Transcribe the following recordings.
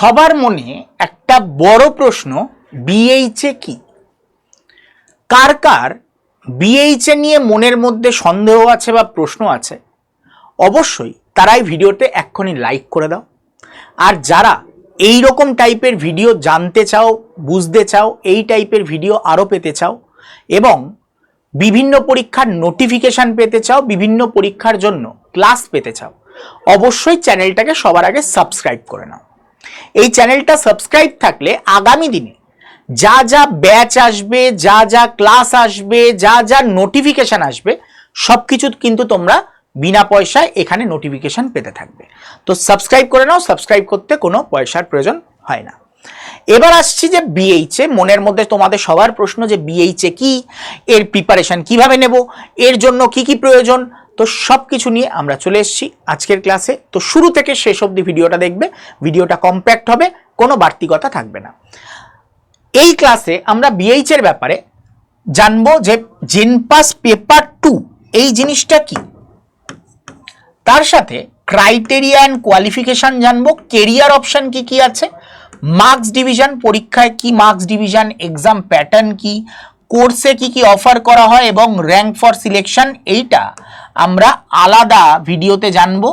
সবার মনে একটা বড় প্রশ্ন বিএইচএ কি? কার কার বিএইচএ নিয়ে মনের মধ্যে সন্দেহ আছে বা প্রশ্ন আছে? অবশ্যই তারাই ভিডিওতে এক্ষুনি লাইক করে দাও। আর যারা এই রকম টাইপের ভিডিও জানতে চাও, বুঝতে চাও, এই টাইপের ভিডিও আরও পেতে চাও এবং বিভিন্ন পরীক্ষার নোটিফিকেশান পেতে চাও, বিভিন্ন পরীক্ষার জন্য ক্লাস পেতে চাও, অবশ্যই চ্যানেলটাকে সবার আগে সাবস্ক্রাইব করে নাও। এই চ্যানেলটা সাবস্ক্রাইব থাকলে আগামী দিনে যা যা ব্যাচ আসবে, যা যা ক্লাস আসবে, যা যা নোটিফিকেশান আসবে সব কিছু কিন্তু তোমরা বিনা পয়সায় এখানে নোটিফিকেশান পেতে থাকবে। তো সাবস্ক্রাইব করে নাও, সাবস্ক্রাইব করতে কোনো পয়সার প্রয়োজন হয় না। এবার আসছি যে বিএইচএ মনের মধ্যে তোমাদের সবার প্রশ্ন যে বিএইচে কি, এর প্রিপারেশন কীভাবে নেব, এর জন্য কি কি প্রয়োজন তো সব কিছু নিয়ে আমরা চলে এসেছি আজকের ক্লাসে। তো শুরু থেকে শেষ অবধি ভিডিওটা দেখবে, ভিডিওটা কম্প্যাক্ট হবে, কোনো বাড়তি কথা থাকবে না। এই ক্লাসে আমরা বিএইচ এর ব্যাপারে জানব যে জেনপাস পেপার টু এই জিনিসটা কি? তার সাথে ক্রাইটেরিয়া অ্যান্ড কোয়ালিফিকেশন জানব কেরিয়ার অপশন কি কি আছে মার্কস ডিভিশন পরীক্ষায় কি মার্কস ডিভিশন এক্সাম প্যাটার্ন কি কোর্সে কি কি অফার করা হয় এবং র্যাঙ্ক ফর সিলেকশন এইটা আমরা আলাদা ভিডিওতে জানব।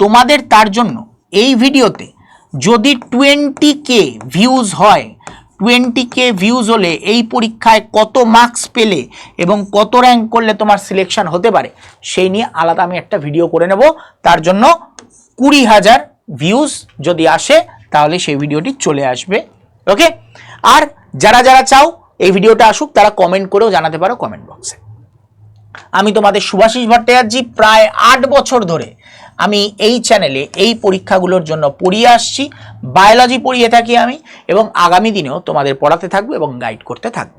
তোমাদের তার জন্য এই ভিডিওতে যদি টোয়েন্টি কে ভিউজ হয় টোয়েন্টি কে ভিউজ হলে এই পরীক্ষায় কত মার্কস পেলে এবং কত র্যাঙ্ক করলে তোমার সিলেকশন হতে পারে, সেই নিয়ে আলাদা আমি একটা ভিডিও করে নেব। তার জন্য কুড়ি হাজার ভিউজ যদি আসে, তাহলে সেই ভিডিওটি চলে আসবে। ওকে আর যারা যারা চাও এই ভিডিওটা আসুক, তারা কমেন্ট করেও জানাতে পারো কমেন্ট বক্সে আমি তোমাদের সুভাষিস ভট্টাচার্য প্রায় আট বছর ধরে আমি এই চ্যানেলে এই পরীক্ষাগুলোর জন্য পড়িয়ে আসছি বায়োলজি পড়িয়ে থাকি আমি এবং আগামী দিনেও তোমাদের পড়াতে থাকব এবং গাইড করতে থাকব।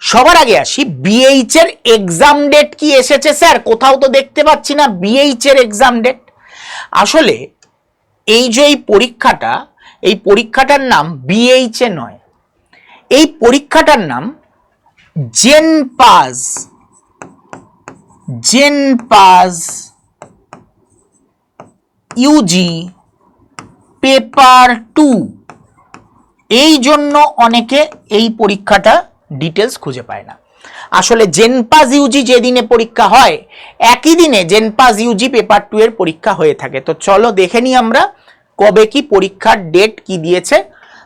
সবার আগে আসি বিএইচ এর এক্সাম ডেট কি এসেছে স্যার? কোথাও তো দেখতে পাচ্ছি না বিএইচ এর এক্সাম ডেট আসলে এই যে এই পরীক্ষাটা, এই পরীক্ষাটার নাম বিএইচ এ নয়। এই পরীক্ষাটার নাম JENPAS JENPAS UG. Paper two. এই জন্য অনেকে এই পরীক্ষাটা ডিটেলস খুঁজে পায় না। আসলে জেনপাস ইউজি যেদিনে পরীক্ষা হয়, একই দিনে জেনপাস ইউজি পেপার টু এর পরীক্ষা হয়ে থাকে। তো চলো দেখে নিই আমরা কবে কি পরীক্ষার ডেট কি দিয়েছে।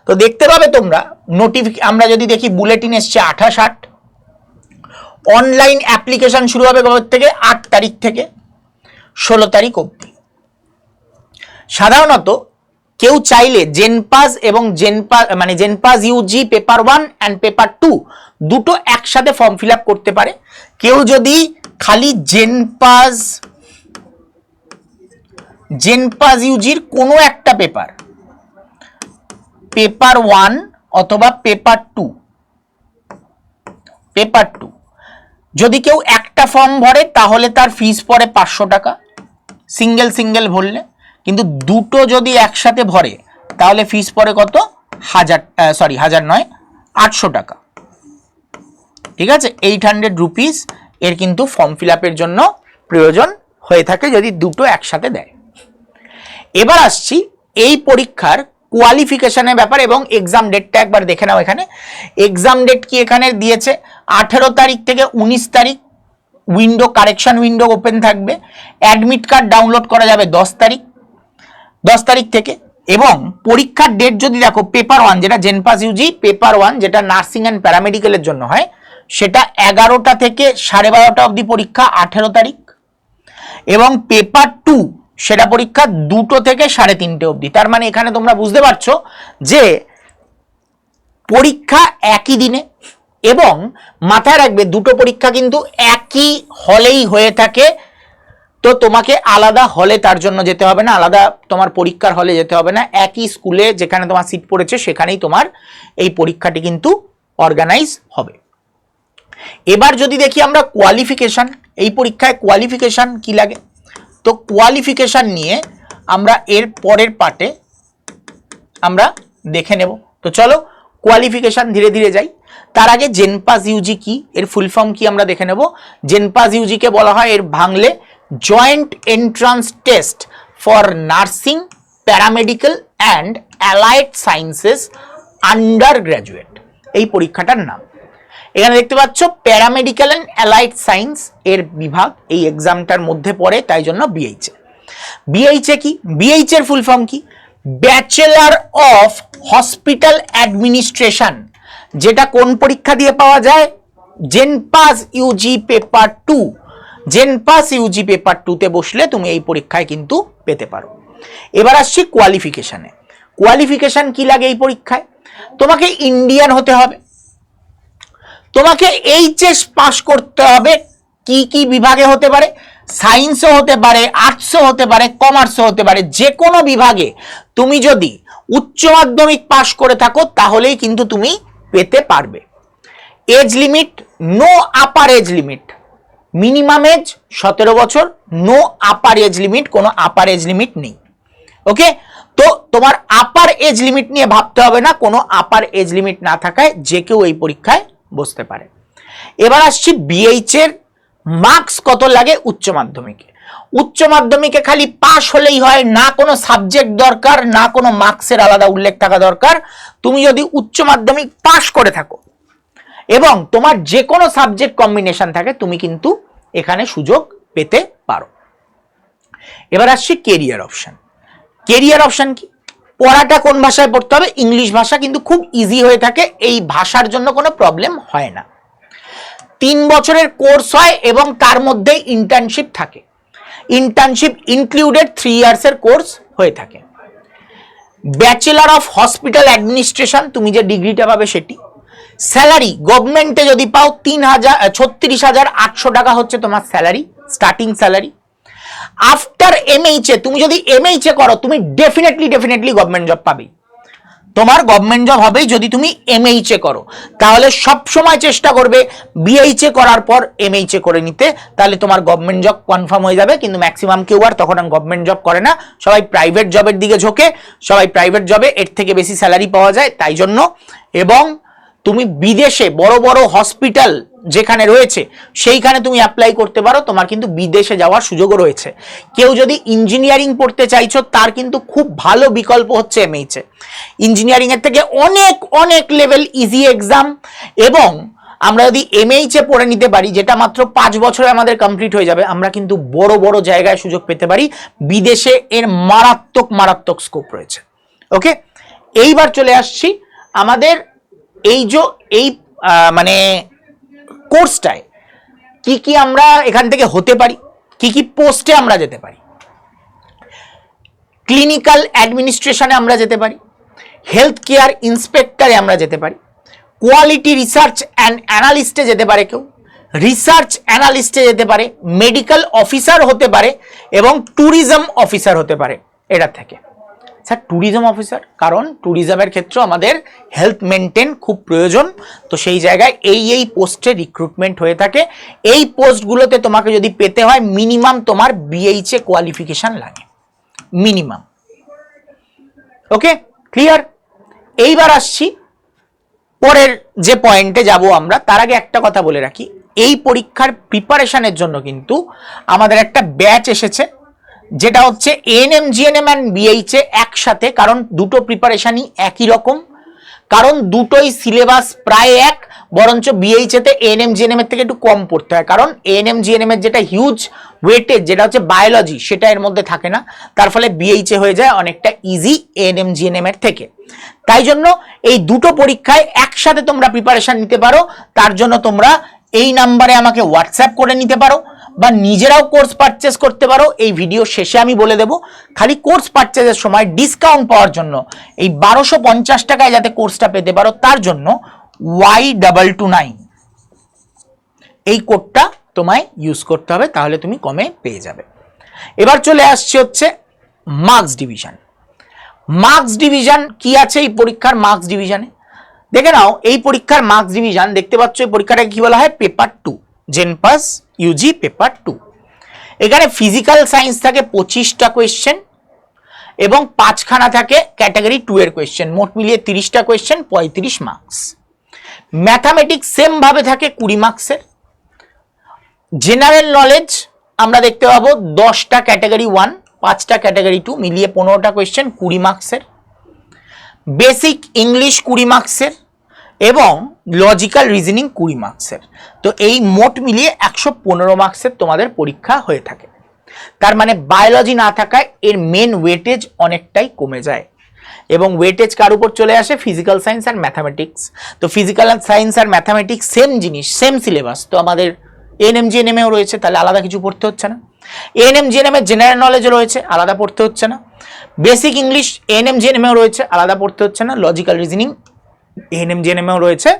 তো দেখতে পাবে তোমরা নোটিফিক আমরা যদি দেখি বুলেটিন এসছে আঠাশ আট অনলাইন অ্যাপ্লিকেশন শুরু হবে কবে থেকে? আট তারিখ থেকে, ষোলো তারিখ অবধি। সাধারণত কেউ চাইলে জেনপাস এবং জেনপাস মানে JENPAS UG paper one and paper two দুটো একসাথে ফর্ম ফিল করতে পারে। কেউ যদি খালি জেনপাস জেনপাস ইউজির কোনো একটা পেপার পেপার ওয়ান অথবা পেপার টু। Paper two. যদি কেউ একটা ফর্ম ভরে, তাহলে তার ফিস পড়ে পাঁচশো টাকা। সিঙ্গেল সিঙ্গেল ভরলে। কিন্তু দুটো যদি একসাথে ভরে, তাহলে ফিস পড়ে কত? হাজার সরি হাজার নয়, আটশো টাকা। ঠিক আছে? এইট হান্ড্রেড রুপিস এর কিন্তু ফর্ম ফিল আপের জন্য প্রয়োজন হয়ে থাকে যদি দুটো একসাথে দেয়। এবার আসছি এই পরীক্ষার কোয়ালিফিকেশনের ব্যাপার এবং এক্সাম ডেটটা একবার দেখে নাও এখানে। এক্সাম ডেট কি এখানে দিয়েছে? আঠেরো তারিখ থেকে উনিশ তারিখ উইন্ডো কারেকশন উইন্ডো ওপেন থাকবে। অ্যাডমিট কার্ড ডাউনলোড করা যাবে দশ তারিখ। দশ তারিখ থেকে। এবং পরীক্ষার ডেট যদি দেখো পেপার ওয়ান যেটা জেনপাস ইউজি পেপার ওয়ান যেটা নার্সিং অ্যান্ড প্যারামেডিক্যালের জন্য হয়, সেটা এগারোটা থেকে সাড়ে বারোটা অবধি পরীক্ষা, আঠেরো তারিখ। এবং পেপার টু সেটা পরীক্ষা দুটো থেকে সাড়ে তিনটে অবধি। তার মানে এখানে তোমরা বুঝতে পারছ যে পরীক্ষা একই দিনে এবং মাথায় রাখবে দুটো পরীক্ষা কিন্তু একই হলেই হয়ে থাকে। তো তোমাকে আলাদা হলে তার জন্য যেতে হবে না, আলাদা তোমার পরীক্ষার হলে যেতে হবে না। একই স্কুলে যেখানে তোমার সিট পড়েছে সেখানেই তোমার এই পরীক্ষাটি কিন্তু অর্গানাইজ হবে। এবার যদি দেখি আমরা কোয়ালিফিকেশান এই পরীক্ষায় কোয়ালিফিকেশান কি লাগে? তো কোয়ালিফিকেশান নিয়ে আমরা এর পরের পার্টে আমরা দেখে নেব। তো চলো কোয়ালিফিকেশান ধীরে ধীরে যাই। তার আগে জেনপাস ইউজি কি? এর ফুল ফর্ম কি আমরা দেখে নেব। জেনপাস ইউজিকে বলা হয় এর ভাঙলে joint entrance test for nursing paramedical and allied sciences undergraduate এই পরীক্ষাটার নাম। এখানে দেখতে পাচ্ছ প্যারামেডিক্যাল অ্যান্ড অ্যালাইড সায়েন্স এর বিভাগ এই এক্সামটার মধ্যে পড়ে, তাই জন্য বিএইচএ বিএইচএ কি? বিএইচ এর ফুল ফর্ম কি? ব্যাচেলার অফ হসপিটাল অ্যাডমিনিস্ট্রেশন যেটা কোন পরীক্ষা দিয়ে পাওয়া যায়? JENPAS UG paper two JENPAS UG paper টুতে বসলে তুমি এই পরীক্ষায় কিন্তু পেতে পারো। এবার আসছি কোয়ালিফিকেশানে কোয়ালিফিকেশান কি লাগে এই পরীক্ষায়? তোমাকে ইন্ডিয়ান হতে হবে। তোমাকে এইচএস পাস করতে হবে। কি কি বিভাগে হতে পারে? সায়েন্সও হতে পারে আর্টসও হতে পারে কমার্সও হতে পারে, যে কোনো বিভাগে তুমি যদি উচ্চ মাধ্যমিক পাস করে থাকো, তাহলেই কিন্তু তুমি পেতে পারবে। Age limit no upper age limit minimum age সতেরো বছর নো আপার এজ লিমিট কোনো আপার এজ লিমিট নেই। ওকে তো তোমার আপার এজ লিমিট নিয়ে ভাবতে হবে না, কোনো আপার এজ লিমিট না থাকায় যে কেউ এই পরীক্ষায় বসতে পারে। এবার আসছি বিএইচ এর মার্কস কত লাগে উচ্চ মাধ্যমিকে। উচ্চ মাধ্যমিকে খালি পাশ হলেই হয়, না কোনো সাবজেক্ট দরকার, না কোনো মার্কসের আলাদা উল্লেখ থাকা দরকার। তুমি যদি উচ্চ মাধ্যমিক পাশ করে থাকো এবং তোমার যে কোনো সাবজেক্ট কম্বিনেশন থাকে, তুমি কিন্তু এখানে সুযোগ পেতে পারো। এবার আসছি কেরিয়ার অপশন কেরিয়ার অপশন কি? পড়াটা কোন ভাষায় পড়তে হবে? ইংলিশ ভাষা কিন্তু খুব ইজি হয়ে থাকে, এই ভাষার জন্য কোনো প্রবলেম হয় না। তিন বছরের কোর্স হয় এবং তার মধ্যে ইন্টার্নশিপ থাকে। ইন্টার্নশিপ ইনক্লুডেড থ্রি ইয়ার্সের কোর্স হয়ে থাকে। ব্যাচেলার অফ হসপিটাল অ্যাডমিনিস্ট্রেশন তুমি যে ডিগ্রিটা পাবে সেটি। স্যালারি গভর্নমেন্টে যদি পাও তিন হাজার, ছত্রিশ হাজার আটশো টাকা হচ্ছে তোমার salary starting salary after MH A তুমি যদি এমএইচ এ করো, তুমি ডেফিনেটলি ডেফিনেটলি গভর্নমেন্ট জব পাবেই তোমার গভর্নমেন্ট জব হবেই যদি তুমি এমএইচ এ করো। তাহলে সব সময় চেষ্টা করবে বিএইচ এ করার পর এমএইচ এ করে নিতে। তাহলে তোমার গভর্নমেন্ট জব কনফার্ম হয়ে যাবে, কিন্তু ম্যাক্সিমাম কেউ আর তখন গভর্নমেন্ট জব করে না। সবাই প্রাইভেট জবের দিকে ঝোঁকে। সবাই প্রাইভেট জবে এর থেকে বেশি স্যালারি পাওয়া যায়, তাই জন্য। এবং তুমি বিদেশে বড় বড় হসপিটাল যেখানে রয়েছে, সেইখানে তুমি অ্যাপ্লাই করতে পারো। তোমার কিন্তু বিদেশে যাওয়ার সুযোগও রয়েছে। কেউ যদি ইঞ্জিনিয়ারিং পড়তে চাইছো, তার কিন্তু খুব ভালো বিকল্প হচ্ছে এমএইচে ইঞ্জিনিয়ারিং এর থেকে অনেক অনেক লেভেল ইজি এক্সাম এবং আমরা যদি এমএইচে পড়ে নিতে পারি, যেটা মাত্র পাঁচ বছরে আমাদের কমপ্লিট হয়ে যাবে, আমরা কিন্তু বড় বড় জায়গায় সুযোগ পেতে পারি। বিদেশে এর মারাত্মক মারাত্মক স্কোপ রয়েছে। ওকে এইবার চলে আসছি আমাদের এই যে, এই মানে কোর্সটায় কি কি আমরা এখান থেকে হতে পারি? কি কি পোস্টে আমরা যেতে পারি? ক্লিনিক্যাল অ্যাডমিনিস্ট্রেশনে আমরা যেতে পারি। হেলথ কেয়ার ইন্সপেক্টরে আমরা যেতে পারি। কোয়ালিটি রিসার্চ অ্যান্ড অ্যানালিস্টে যেতে পারে কেউ। রিসার্চ অ্যানালিস্টে যেতে পারে। মেডিকেল অফিসার হতে পারে এবং ট্যুরিজম অফিসার হতে পারে এটা থেকে। স্যার ট্যুরিজম অফিসার কারণ ট্যুরিজমের ক্ষেত্রে আমাদের হেলথ মেনটেন খুব প্রয়োজন। তো সেই জায়গায় এই এই পোস্টে রিক্রুটমেন্ট হয়ে থাকে। এই পোস্টগুলোতে তোমাকে যদি পেতে হয় মিনিমাম তোমার বিএইচএ কোয়ালিফিকেশন লাগে। মিনিমাম ওকে ক্লিয়ার এইবার আসছি। পরের যে পয়েন্টে যাব আমরা, তার আগে একটা কথা বলে রাখি। এই পরীক্ষার প্রিপারেশানের জন্য কিন্তু আমাদের একটা ব্যাচ এসেছে। যেটা হচ্ছে এএনএম জিএনএম অ্যান্ড বিএইচএ একসাথে, কারণ দুটো প্রিপারেশনই একই রকম। কারণ দুটোই সিলেবাস প্রায় এক, বরঞ্চ এএনএম জিএনএম এর থেকে একটু কম পড়তে হয়। কারণ এএনএম জিএনএম এর যেটা হিউজ ওয়েটেজ যেটা হচ্ছে বায়োলজি সেটা এর মধ্যে থাকে না। তার ফলে বিএইচএ হয়ে যায় অনেকটা ইজি এএনএম জিএনএম এর থেকে। তাই জন্য এই দুটো পরীক্ষায় একসাথে তোমরা প্রিপারেশন নিতে পারো। তার জন্য তোমরা এই নাম্বারে আমাকে হোয়াটসঅ্যাপ করে নিতে পারো। বা নিজেরাও কোর্স পারচেস করতে পারো, এই ভিডিও শেষে আমি বলে দেব, খালি কোর্স পারচেসের সময় ডিসকাউন্ট পাওয়ার জন্য, এই বারোশো পঞ্চাশ টাকায় যাতে কোর্সটা পেতে পারো, তার জন্য ওয়াই ডাবল টু নাইন এই কোডটা তোমায় ইউজ করতে হবে, তাহলে তুমি কমে পেয়ে যাবে। এবার চলে আসছে হচ্ছে মার্কস ডিভিশন মার্কস ডিভিশন কি আছে এই পরীক্ষার মার্কস ডিভিশনে দেখে নাও, এই পরীক্ষার মার্কস ডিভিশন দেখতে পাচ্ছ এই পরীক্ষাটাকে কি বলা হয়? Paper two JENPAS UG paper two এখানে ফিজিক্যাল সায়েন্স থাকে পঁচিশটা কোয়েশ্চেন এবং পাঁচখানা থাকে ক্যাটাগরি টু এর কোয়েশ্চেন মোট মিলিয়ে তিরিশটা কোয়েশ্চেন পঁয়ত্রিশ মার্কস ম্যাথামেটিক্স সেম ভাবে থাকে কুড়ি মার্কসের জেনারেল নলেজ আমরা দেখতে পাবো দশটা ক্যাটাগরি ওয়ান পাঁচটা ক্যাটাগরি টু মিলিয়ে পনেরোটা কোয়েশ্চেন কুড়ি মার্কসের বেসিক ইংলিশ কুড়ি মার্কসের এবং লজিক্যাল রিজনিং কুড়ি মার্কসের তো এই মোট মিলিয়ে একশো পনেরো মার্কসের তোমাদের পরীক্ষা হয়ে থাকে। তার মানে বায়োলজি না থাকায় এর মেন ওয়েটেজ অনেকটাই কমে যায়। এবং ওয়েটেজ কার উপর চলে আসে? ফিজিক্যাল সায়েন্স আর ম্যাথামেটিক্স তো ফিজিক্যাল সায়েন্স আর ম্যাথামেটিক্স সেম জিনিস সেম সিলেবাস তো আমাদের এএনএম জিএনএমেও রয়েছে, তাহলে আলাদা কিছু পড়তে হচ্ছে না। এএনএম জিএনএম এর জেনারেল নলেজও রয়েছে, আলাদা পড়তে হচ্ছে না। বেসিক ইংলিশ এএনএম জিএনএমেও রয়েছে, আলাদা পড়তে হচ্ছে না। লজিক্যাল রিজনিং এএনএম জিএনএমেও রয়েছে।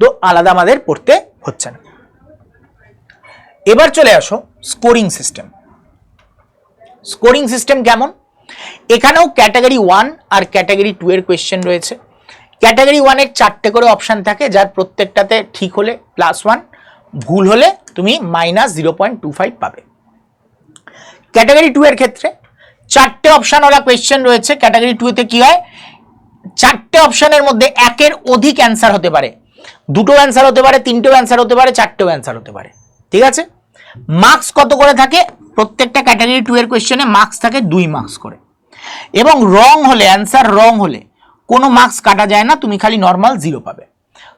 তো আলাদা আমাদের পড়তে হচ্ছে না। এবার চলে আসো স্কোরিং সিস্টেম স্কোরিং সিস্টেম কেমন? এখানেও ক্যাটাগরি ওয়ান আর ক্যাটাগরি টু এর কোয়েশ্চেন রয়েছে। ক্যাটাগরি ওয়ানের চারটে করে অপশান থাকে, যার প্রত্যেকটাতে ঠিক হলে প্লাস ওয়ান ভুল হলে তুমি minus zero point two five পাবে। ক্যাটাগরি টু এর ক্ষেত্রে চারটে অপশানওয়ালা কোয়েশ্চেন রয়েছে। ক্যাটাগরি টুতে কি হয়? চারটে অপশানের মধ্যে একের অধিক অ্যান্সার হতে পারে। দুটো অ্যান্সার হতে পারে, তিনটেও অ্যান্সার হতে পারে, চারটেও অ্যান্সার হতে পারে। ঠিক আছে? মার্কস কত করে থাকে? প্রত্যেকটা ক্যাটাগরি টু এর কোয়েশ্চেনে মার্কস থাকে দুই মার্কস করে। এবং রং হলে অ্যান্সার রং হলে, কোনো মার্কস কাটা যায় না, তুমি খালি নর্মাল জিরো পাবে।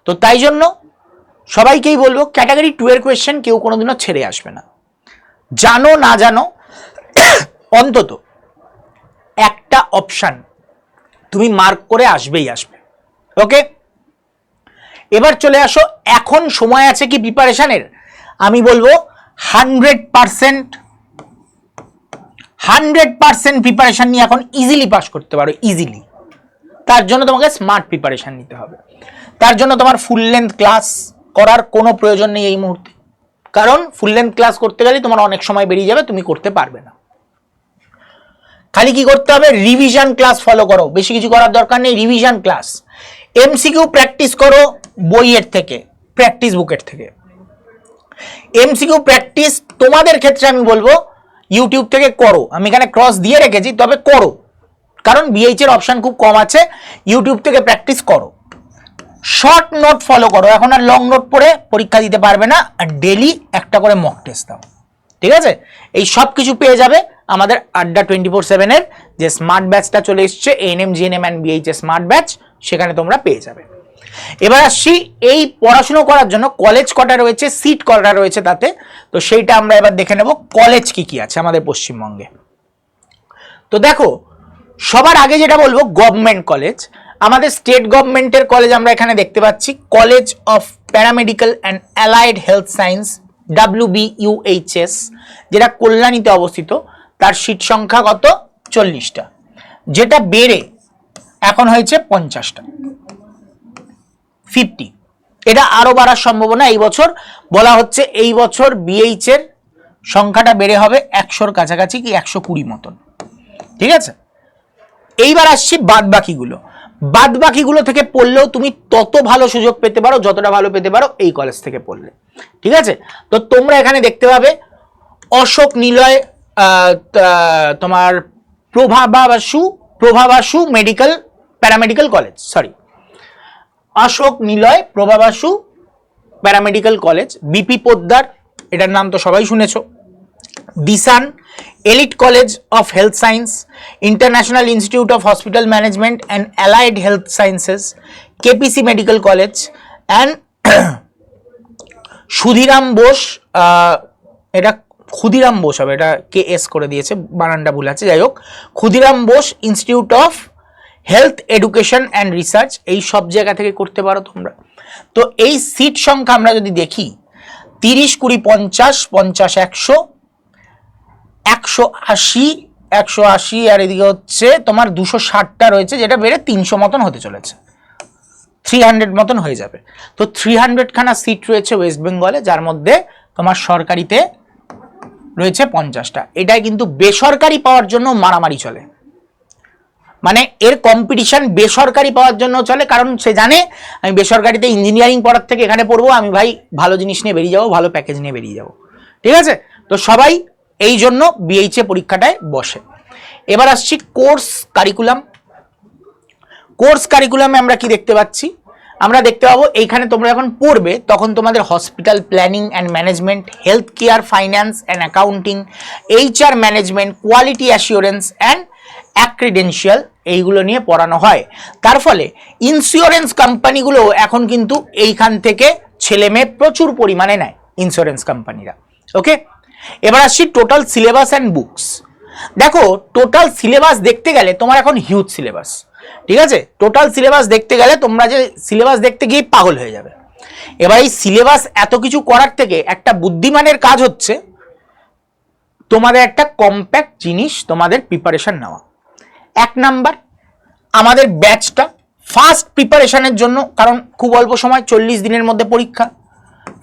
তো তাই জন্য সবাইকেই বলব ক্যাটাগরি টু এর কোয়েশ্চেন কেউ কোনোদিনও ছেড়ে আসবে না। জানো না জানো, অন্তত একটা অপশান তুমি মার্ক করে আসবেই আসবে। ওকে এবার চলে আসো, এখন সময় আছে কি প্রিপারেশনের আমি বলব hundred percent hundred percent preparation নিয়ে এখন ইজিলি পাস করতে পারো ইজিলি তার জন্য তোমাকে স্মার্ট প্রিপারেশন নিতে হবে। তার জন্য তোমার ফুল লেন্থ ক্লাস করার কোনো প্রয়োজন নেই এই মুহূর্তে। কারণ ফুল লেন্থ ক্লাস করতে গেলে তোমার অনেক সময় বেরিয়ে যাবে, তুমি করতে পারবে না। খালি কি করতে হবে? রিভিশন ক্লাস ফলো করো। বেশি কিছু করার দরকার নেই রিভিশন ক্লাস এমসিকিউ প্র্যাকটিস করো বইয়ের থেকে প্র্যাকটিস বুকের থেকে। এমসিকিউ প্র্যাকটিস তোমাদের ক্ষেত্রে আমি বলব ইউটিউব থেকে করো। আমি এখানে ক্রস দিয়ে রেখেছি, তবে করো। কারণ বিএইচ এর অপশন খুব কম আছে ইউটিউব থেকে প্র্যাকটিস করো। শর্ট নোট ফলো করো। এখন আর লং নোট পড়ে পরীক্ষা দিতে পারবে না, আর ডেলি একটা করে মক টেস্ট দাও। ঠিক আছে? এই সব কিছু পেয়ে যাবে। আমাদের আড্ডা টোয়েন্টি ফোর সেভেনের যে স্মার্ট ব্যাচটা চলে এসছে ANM GNM and BH smart batch সেখানে তোমরা পেয়ে যাবে। এবার আসছি এই পড়াশুনো করার জন্য কলেজ কটা রয়েছে সিট কটা রয়েছে তাতে? তো সেইটা আমরা এবার দেখে নেব কলেজ কি কি আছে আমাদের পশ্চিমবঙ্গে। তো দেখো, সবার আগে যেটা বলব গভর্নমেন্ট কলেজ আমাদের স্টেট গভর্নমেন্টের কলেজ আমরা এখানে দেখতে পাচ্ছি college of paramedical and allied health science W BUHS যেটা কল্যাণীতে অবস্থিত। তার সিট সংখ্যা কত? চল্লিশটা। যেটা বেড়ে এখন হয়েছে পঞ্চাশটা। ফিফটি এটা আরও বাড়ার সম্ভাবনা এই বছর। বলা হচ্ছে এই বছর বিএইচ এর সংখ্যাটা বেড়ে হবে একশোর কাছাকাছি কি একশো কুড়ি মতন। ঠিক আছে? এইবার আসছি বাদ বাকিগুলো বাদ বাকিগুলো থেকে পড়লেও তুমি তত ভালো সুযোগ পেতে পারো, যতটা ভালো পেতে পারো এই কলেজ থেকে পড়লে। ঠিক আছে? তো তোমরা এখানে দেখতে পাবে অশোক নিলয় তোমার Prabhabasu Prabhabasu medical paramedical college sorry Ashok Niloy, Prabhabasu paramedical college BP Poddar, এটার নাম তো সবাই শুনেছো। দিসান elite college of health science international institute of hospital management and allied health sciences KPC medical college and Sudhiram Bose এটা ক্ষুদিরাম বোস হবে, এটা K S করে দিয়েছে, বানানটা ভুল আছে। যাই হোক, Khudiram Bose institute of health education and research এই সব জায়গা থেকে করতে পারো তোমরা। তো এই সিট সংখ্যা আমরা যদি দেখি, তিরিশ কুড়ি পঞ্চাশ পঞ্চাশ একশো একশো আশি একশো আশি, আর এদিকে হচ্ছে তোমার দুশো ষাটটা রয়েছে, যেটা বেড়ে তিনশো মতন হতে চলেছে। থ্রি হান্ড্রেড মতন হয়ে যাবে। তো থ্রি হান্ড্রেডখানা সিট রয়েছে ওয়েস্ট বেঙ্গলে যার মধ্যে তোমার সরকারিতে রয়েছে পঞ্চাশটা। এটাই কিন্তু বেসরকারি পাওয়ার জন্য মারামারি চলে। মানে এর কম্পিটিশন বেসরকারি পাওয়ার জন্য চলে, কারণ সে জানে, আমি বেসরকারিতে ইঞ্জিনিয়ারিং পড়ার থেকে এখানে পড়ব, আমি ভাই ভালো জিনিস নিয়ে বেরিয়ে যাব, ভালো প্যাকেজ নিয়ে বেরিয়ে যাব। ঠিক আছে? তো সবাই এই জন্য বিএইচএ পরীক্ষাটায় বসে। এবার আসছি কোর্স কারিকুলাম কোর্স কারিকুলামে আমরা কি দেখতে পাচ্ছি? আমরা দেখতে পাবো, এইখানে তোমরা যখন পড়বে, তখন তোমাদের hospital planning and management health care finance and accounting HR management quality assurance and accreditation এইগুলো নিয়ে পড়ানো হয়। তার ফলে ইন্স্যুরেন্স কোম্পানিগুলো এখন কিন্তু এইখান থেকে ছেলে মেয়ে প্রচুর পরিমাণে নেয় ইন্স্যুরেন্স কোম্পানিরা ওকে এবার আসছি টোটাল সিলেবাস অ্যান্ড বুকস দেখো টোটাল সিলেবাস দেখতে গেলে তোমার এখন হিউজ সিলেবাস ঠিক আছে? টোটাল সিলেবাস দেখতে গেলে তোমরা যে সিলেবাস দেখতে গিয়ে পাগল হয়ে যাবে। এবার এই সিলেবাস এত কিছু করার থেকে একটা বুদ্ধিমানের কাজ হচ্ছে তোমাদের একটা কম্প্যাক্ট জিনিস তোমাদের প্রিপারেশন নেওয়া। এক নাম্বার আমাদের ব্যাচটা ফার্স্ট প্রিপারেশানের জন্য, কারণ খুব অল্প সময়, চল্লিশ দিনের মধ্যে পরীক্ষা।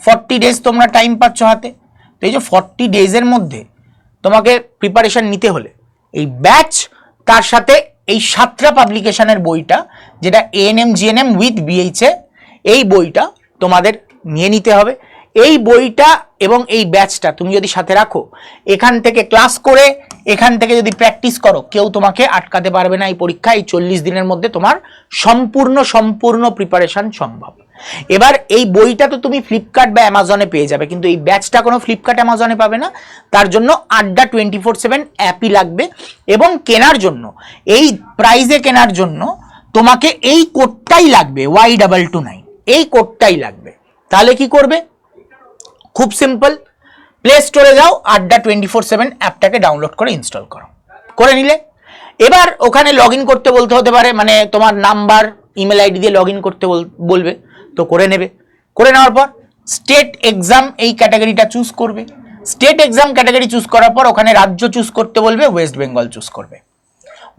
ফর্টি ডেজ তোমরা টাইম পাচ্ছ হাতে। তো এই যে ফর্টি ডেজের মধ্যে তোমাকে প্রিপারেশন নিতে হলে, এই ব্যাচ তার সাথে এই সাতটা পাবলিকেশনের বইটা, যেটা এএনএম জিএনএম উইথ বিএইচএ এই বইটা তোমাদের নিয়ে নিতে হবে। এই বইটা এবং এই ব্যাচটা তুমি যদি সাথে রাখো, এখান থেকে ক্লাস করে, এখান থেকে যদি প্র্যাকটিস করো, কেউ তোমাকে আটকাতে পারবে না এই পরীক্ষা। এই চল্লিশ দিনের মধ্যে তোমার সম্পূর্ণ সম্পূর্ণ প্রিপারেশন সম্ভব। এবার এই বইটা তো তুমি ফ্লিপকার্ট বা অ্যামাজনে পেয়ে যাবে, কিন্তু এই ব্যাচটা কোনো ফ্লিপকার্ট অ্যামাজনে পাবে না। তার জন্য আড্ডা টোয়েন্টি ফোর সেভেন অ্যাপই লাগবে এবং কেনার জন্য, এই প্রাইজে কেনার জন্য তোমাকে এই কোডটাই লাগবে ওয়াই ডাবল টু নাইন এই কোডটাই লাগবে। তাহলে কি করবে? খুব সিম্পল প্লে স্টোরে যাও, আড্ডা টোয়েন্টি ফোর সেভেন অ্যাপটাকে ডাউনলোড করে ইনস্টল করো। করে নিলে। এবার ওখানে লগ করতে বলতে হতে পারে মানে তোমার নাম্বার ইমেল আইডি দিয়ে লগ করতে বল- বলবে। তো করে নেবে। করে নেওয়ার পর স্টেট এক্সাম এই ক্যাটাগরিটা চুজ করবে। স্টেট এক্সাম ক্যাটাগরি চুজ করার পর ওখানে রাজ্য চুজ করতে বলবে ওয়েস্ট বেঙ্গল চুজ করবে।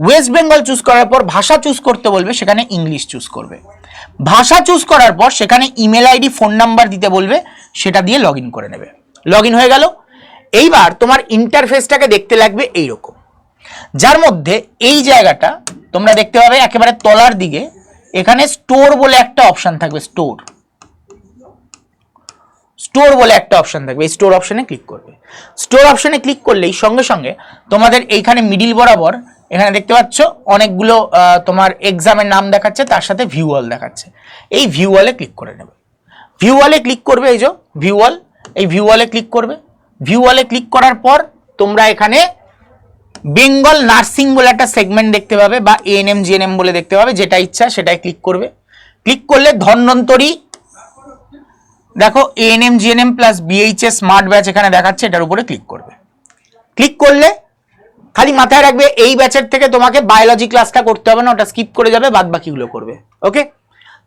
ওয়েস্ট বেঙ্গল চুজ করার পর ভাষা চুজ করতে বলবে, সেখানে ইংলিশ চুজ করবে। ভাষা চুজ করার পর সেখানে ইমেল আইডি ফোন নাম্বার দিতে বলবে, সেটা দিয়ে লগ করে নেবে। লগ হয়ে গেল। এইবার তোমার ইন্টারফেসটাকে দেখতে লাগবে এইরকম। যার মধ্যে এই জায়গাটা তোমরা দেখতে পাবে একেবারে তলার দিকে এখানে স্টোর বলে একটা অপশন থাকবে স্টোর স্টোর বলে একটা অপশন থাকবে স্টোর অপশনে ক্লিক করবে। স্টোর অপশনে ক্লিক করলেই সঙ্গে সঙ্গে তোমাদের এইখানে মিডিল বরাবর, এখানে দেখতে পাচ্ছ অনেকগুলো তোমার এক্সামের নাম দেখাচ্ছে, তার সাথে ভিউ ওয়াল দেখাচ্ছে। এই ভিউ ওয়ালে ক্লিক করে নেবে। ভিউ ওয়ালে ক্লিক করবে এই যে ভিউ ওয়াল এই ভিউ ওয়ালে ক্লিক করবে। ভিউ ওয়ালে ক্লিক করার পর তোমরা এখানে বেঙ্গল নার্সিং বলে একটা সেগমেন্ট দেখতে পাবে বা এএনএম জিএনএম বলে দেখতে পাবে, যেটা ইচ্ছা সেটাই ক্লিক করবে। ক্লিক করলে ধন্বন্তরী, দেখো ANM GNM plus BHS smart batch এখানে দেখাচ্ছে, এটার উপরে ক্লিক করবে। ক্লিক করলে খালি মাথায় রাখবে, এই ব্যাচের থেকে তোমাকে বায়োলজি ক্লাসটা করতে হবে না, ওটা স্কিপ করে যাবে বাদ বাকিগুলো করবে ওকে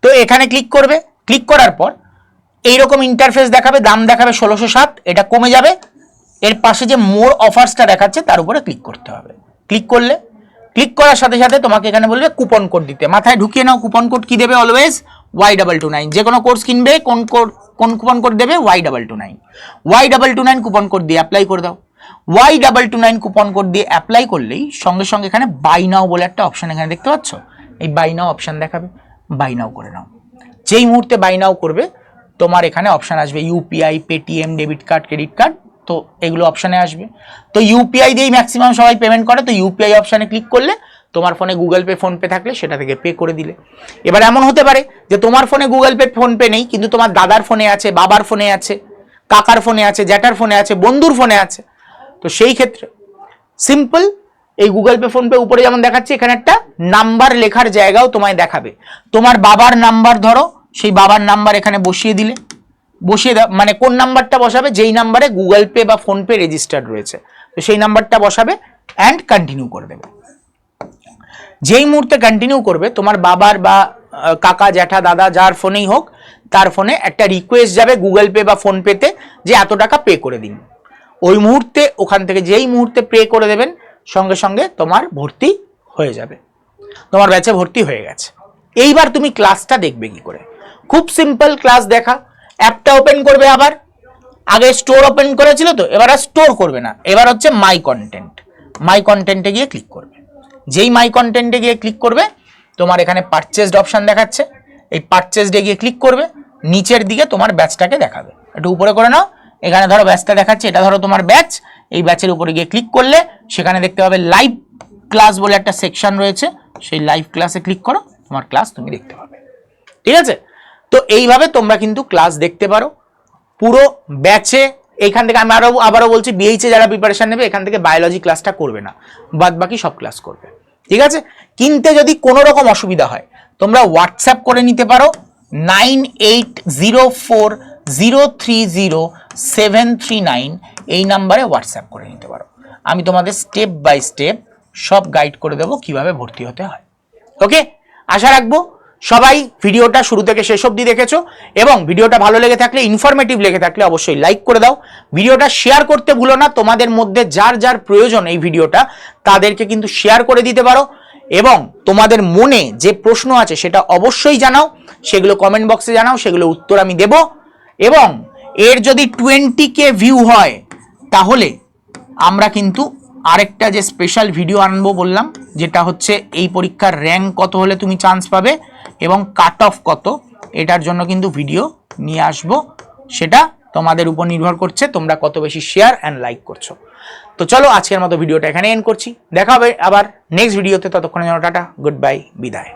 তো এখানে ক্লিক করবে, ক্লিক করার পর এইরকম ইন্টারফেস দেখাবে, দাম দেখাবে ষোলোশো সাত এটা কমে যাবে এর পাশে যে মোর অফার্সটা দেখাচ্ছে, তার উপরে ক্লিক করতে হবে। ক্লিক করলে ক্লিক করার সাথে সাথে তোমাকে এখানে বলবে কুপন কোড দিতে। মাথায় ঢুকিয়ে নাও কুপন কোড কি দেবে always Y double two nine যে কোনো কোর্স কিনবে, কোন কোড কোন কুপন কোড দেবে? Y double two nine Y double two nine coupon code দিয়ে অ্যাপ্লাই করে দাও। Y double two nine coupon code দিয়ে অ্যাপ্লাই করলেই সঙ্গে সঙ্গে এখানে বাই নাও বলে একটা অপশন এখানে দেখতে পাচ্ছ? এই বাই নাও অপশন দেখাবে। বাই নাও করে নাও। যেই মুহূর্তে বাই নাও করবে, তোমার এখানে অপশান আসবে UPI Paytm debit card credit card তো এগুলো অপশানে আসবে। তো ইউপিআই দিয়েই ম্যাক্সিমাম সবাই পেমেন্ট করে, তো ইউপিআই অপশানে ক্লিক করলে তোমার ফোনে গুগল পে ফোনপে থাকলে সেটা থেকে পে করে দিলে। এবার এমন হতে পারে যে তোমার ফোনে গুগল পে ফোনপে নেই, কিন্তু তোমার দাদার ফোনে আছে, বাবার ফোনে আছে, কাকার ফোনে আছে, জ্যাঠার ফোনে আছে, বন্ধুর ফোনে আছে। তো সেই ক্ষেত্রে সিম্পল এই গুগল পে ফোন পে উপরে যেমন দেখাচ্ছে, এখানে একটা নাম্বার লেখার জায়গাও তোমায় দেখাবে। তোমার বাবার নাম্বার ধরো, সেই বাবার নাম্বার এখানে বসিয়ে দিলে। বসিয়ে দাও মানে কোন নাম্বারটা বসাবে? যেই নাম্বারে গুগল পে বা ফোন পে রেজিস্টার্ড রয়েছে। তো সেই নাম্বারটা বসাবে অ্যান্ড কন্টিনিউ করে দেবে। যেই মুহূর্তে কন্টিনিউ করবে, তোমার বাবার বা কাকা, জ্যাঠা, দাদা, যার ফোনেই হোক, তার ফোনে একটা রিকোয়েস্ট যাবে গুগল পে বা ফোন পেতে যে এত টাকা পে করে দিন। ওই মুহূর্তে, ওখান থেকে যেই মুহূর্তে পে করে দেবেন, সঙ্গে সঙ্গে তোমার ভর্তি হয়ে যাবে। তোমার ব্যাচে ভর্তি হয়ে গেছে। এইবার তুমি ক্লাসটা দেখবে কি করে? খুব সিম্পল ক্লাস দেখা। অ্যাপটা ওপেন করবে আবার। আগে স্টোর ওপেন করেছিল তো, এবার আর স্টোর করবে না। এবার হচ্ছে মাই কন্টেন্ট মাই কন্টেন্টে গিয়ে ক্লিক করবে। যেই মাই কন্টেন্টে গিয়ে ক্লিক করবে, তোমার এখানে পারচেসড অপশান দেখাচ্ছে। এই পারচেসডে গিয়ে ক্লিক করবে, নিচের দিকে তোমার ব্যাচটাকে দেখাবে। একটু উপরে করে নাও। এখানে ধরো ব্যাচটা দেখাচ্ছে, এটা ধরো তোমার ব্যাচ এই ব্যাচের উপরে গিয়ে ক্লিক করলে, সেখানে দেখতে পাবে লাইভ ক্লাস বলে একটা সেকশন রয়েছে। সেই লাইভ ক্লাসে ক্লিক করো, তোমার ক্লাস তুমি দেখতে পাবে। ঠিক আছে? তো এইভাবে তোমরা কিন্তু ক্লাস দেখতে পারো। পুরো ব্যাচে এইখান থেকে আমি আরও আবারও বলছি বিএইচে যারা প্রিপারেশন নেবে, এখান থেকে বায়োলজি ক্লাসটা করবে না। বাদ বাকি সব ক্লাস করবে। ঠিক আছে? কিনতে যদি কোনো রকম অসুবিধা হয়, তোমরা হোয়াটসঅ্যাপ করে নিতে পারো, nine eight zero four zero three zero seven three nine. এই নাম্বারে হোয়াটসঅ্যাপ করে নিতে পারো। আমি তোমাদের স্টেপ বাই স্টেপ সব গাইড করে দেবো কীভাবে ভর্তি হতে হয়। ওকে আশা রাখব সবাই ভিডিওটা শুরু থেকে শেষ অবধি দেখেছ এবং ভিডিওটা ভালো লেগে থাকলে ইনফরমেটিভ লেগে থাকলে অবশ্যই লাইক করে দাও। ভিডিওটা শেয়ার করতে ভুলো না, তোমাদের মধ্যে যার যার প্রয়োজন এই ভিডিওটা, তাদেরকে কিন্তু শেয়ার করে দিতে পারো এবং তোমাদের মনে যে প্রশ্ন আছে সেটা অবশ্যই জানাও, সেগুলো কমেন্ট বক্সে জানাও, সেগুলো উত্তর আমি দেব এবং এর যদি টোয়েন্টি কে ভিউ হয়, তাহলে আমরা কিন্তু আরেকটা যে স্পেশাল ভিডিও আনব বললাম, যেটা হচ্ছে এই পরীক্ষার র্যাঙ্ক কত হলে তুমি চান্স পাবে এবং কাট অফ কত, এটার জন্য কিন্তু ভিডিও নিয়ে আসব। সেটা তোমাদের উপর নির্ভর করছে তোমরা কত বেশি শেয়ার অ্যান্ড লাইক করছ। তো চলো আজকের মতো ভিডিওটা এখানে এন্ড করছি। দেখা হবে আবার নেক্সট ভিডিওতে ততক্ষণে জন্য টাটা গুড বাই বিদায়।